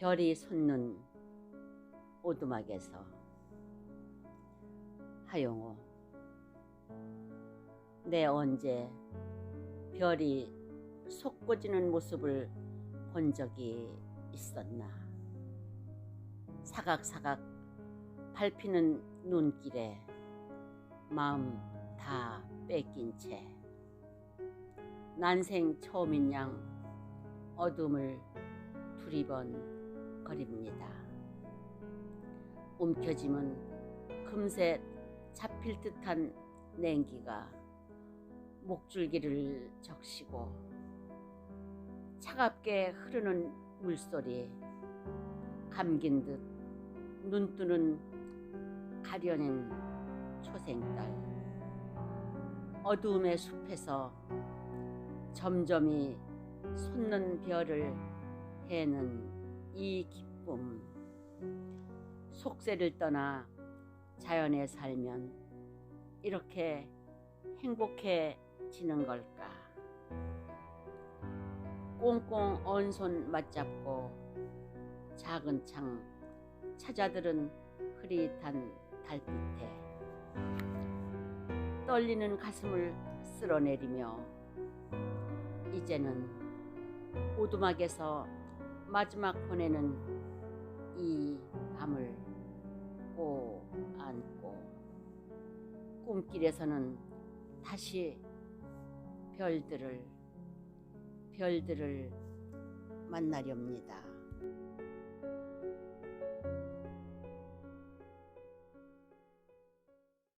별이 솟는 오두막에서. 하용우 내 언제 별이 솟구지는 모습을 본 적이 있었나? 사각사각 밟히는 눈길에 마음 다 뺏긴 채 난생 처음인 양 어둠을 두리번 거립니다. 움켜짐은 금세 잡힐 듯한 냉기가 목줄기를 적시고 차갑게 흐르는 물소리 감긴 듯 눈뜨는 가려낸 초생딸 어두움의 숲에서 점점이 솟는 별을 해는 이 기쁨. 속세를 떠나 자연에 살면 이렇게 행복해지는 걸까? 꽁꽁 언손 맞잡고 작은 창 찾아들은 흐릿한 달빛에 떨리는 가슴을 쓸어내리며 이제는 오두막에서 마지막 보내는 이 밤을 꼭 안고 꿈길에서는 다시 별들을 별들을 만나렵니다.